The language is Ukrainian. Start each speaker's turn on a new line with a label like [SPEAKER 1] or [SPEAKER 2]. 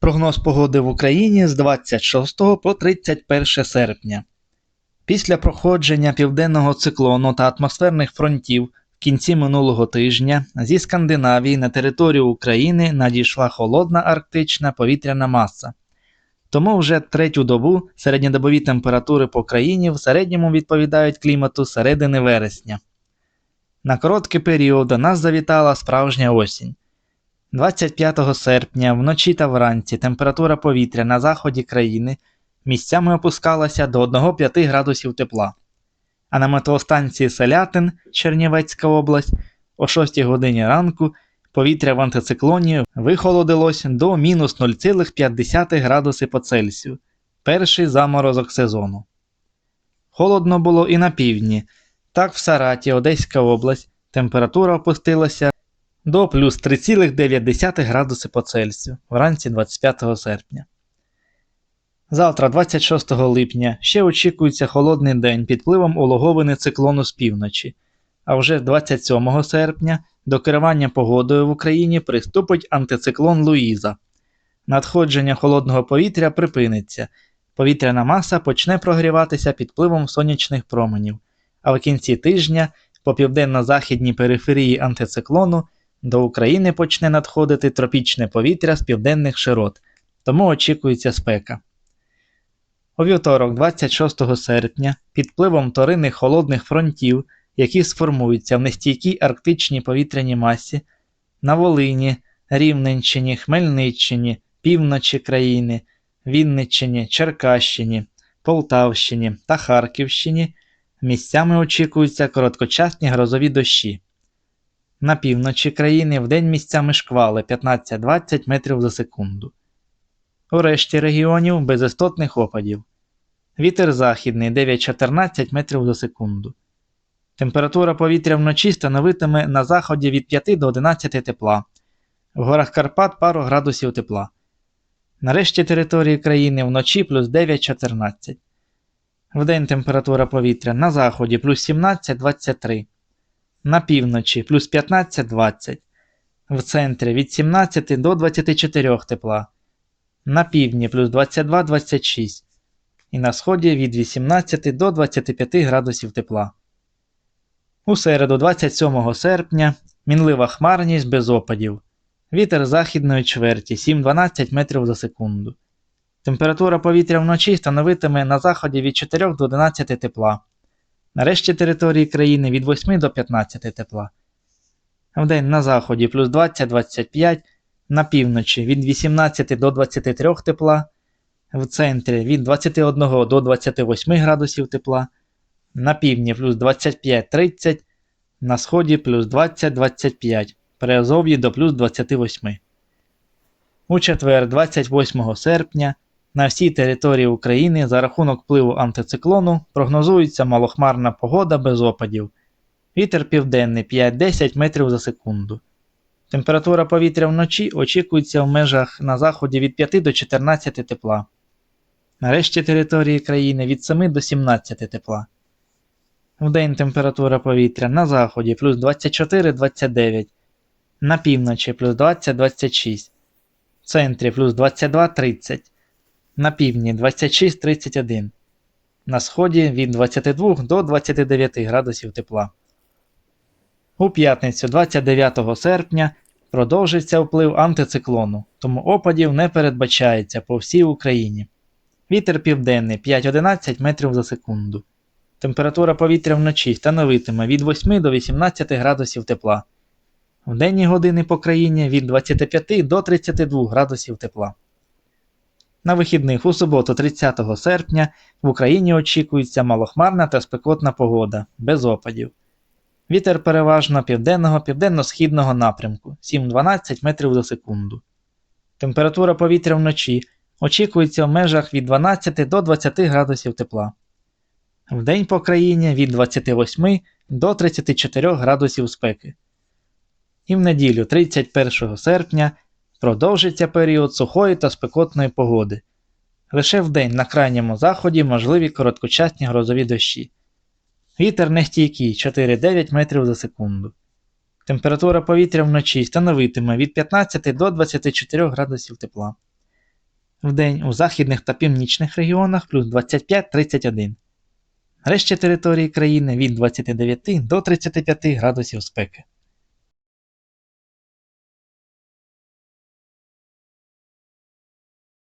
[SPEAKER 1] Прогноз погоди в Україні з 26 по 31 серпня. Після проходження південного циклону та атмосферних фронтів в кінці минулого тижня зі Скандинавії на територію України надійшла холодна арктична повітряна маса. Тому вже третю добу середньодобові температури по країні в середньому відповідають клімату середини вересня. На короткий період до нас завітала справжня осінь. 25 серпня вночі та вранці температура повітря на заході країни місцями опускалася до 1-5 градусів тепла. А на метеостанції Селятин, Чернівецька область, о 6 годині ранку повітря в антициклоні вихолодилось до мінус 0,5 градуси по Цельсію, перший заморозок сезону. Холодно було і на півдні. Так в Сараті, Одеська область, температура опустилася до плюс 3,9 градуси по Цельсію вранці 25 серпня. Завтра, 26 липня, ще очікується холодний день під впливом улоговини циклону з півночі, а вже 27 серпня до керування погодою в Україні приступить антициклон Луїза. Надходження холодного повітря припиниться, повітряна маса почне прогріватися під впливом сонячних променів, а в кінці тижня по південно-західній периферії антициклону до України почне надходити тропічне повітря з південних широт, тому очікується спека. У вівторок, 26 серпня, під впливом торинних холодних фронтів, які сформуються в нестійкій арктичній повітряній масі, на Волині, Рівненщині, Хмельниччині, півночі країни, Вінниччині, Черкащині, Полтавщині та Харківщині місцями очікуються короткочасні грозові дощі. На півночі країни вдень місцями шквали 15-20 метрів за секунду. У решті регіонів без істотних опадів. Вітер західний 9-14 метрів за секунду. Температура повітря вночі становитиме на заході від 5 до 11 тепла, в горах Карпат пару градусів тепла. На решті території країни вночі плюс 9-14. Вдень температура повітря на заході плюс 17-23, на півночі плюс 15-20, в центрі від 17 до 24 тепла, на півдні плюс 22-26 і на сході від 18 до 25 градусів тепла. У середу 27 серпня мінлива хмарність без опадів. Вітер західної чверті 7-12 метрів за секунду. Температура повітря вночі становитиме на заході від 4 до 11 тепла. На решті території країни від 8 до 15 тепла. Вдень на заході плюс 20-25, на півночі від 18 до 23 тепла, в центрі від 21 до 28 градусів тепла, на півдні плюс 25-30, на сході плюс 20-25, при Азов'ї до плюс 28. У четвер, 28 серпня, на всій території України за рахунок впливу антициклону прогнозується малохмарна погода без опадів. Вітер південний 5-10 метрів за секунду. Температура повітря вночі очікується в межах на заході від 5 до 14 тепла. На решті території країни від 7 до 17 тепла. Вдень температура повітря на заході плюс 24-29, на півночі плюс 20-26, в центрі плюс 22-30, на півдні 26-31, на сході від 22 до 29 градусів тепла. У п'ятницю 29 серпня продовжиться вплив антициклону, тому опадів не передбачається по всій Україні. Вітер південний 5-11 метрів за секунду. Температура повітря вночі становитиме від 8 до 18 градусів тепла. В денні години по країні від 25 до 32 градусів тепла. На вихідних у суботу 30 серпня в Україні очікується малохмарна та спекотна погода, без опадів. Вітер переважно південного південно-східного напрямку 7-12 метрів за секунду. Температура повітря вночі очікується в межах від 12 до 20 градусів тепла. Вдень по країні від 28 до 34 градусів спеки. І в неділю 31 серпня продовжиться період сухої та спекотної погоди. Лише вдень на крайньому заході можливі короткочасні грозові дощі. Вітер нестійкий 4-9 метрів за секунду. Температура повітря вночі становитиме від 15 до 24 градусів тепла. Вдень у західних та північних регіонах плюс 25-31. Решті території країни від 29 до 35 градусів спеки.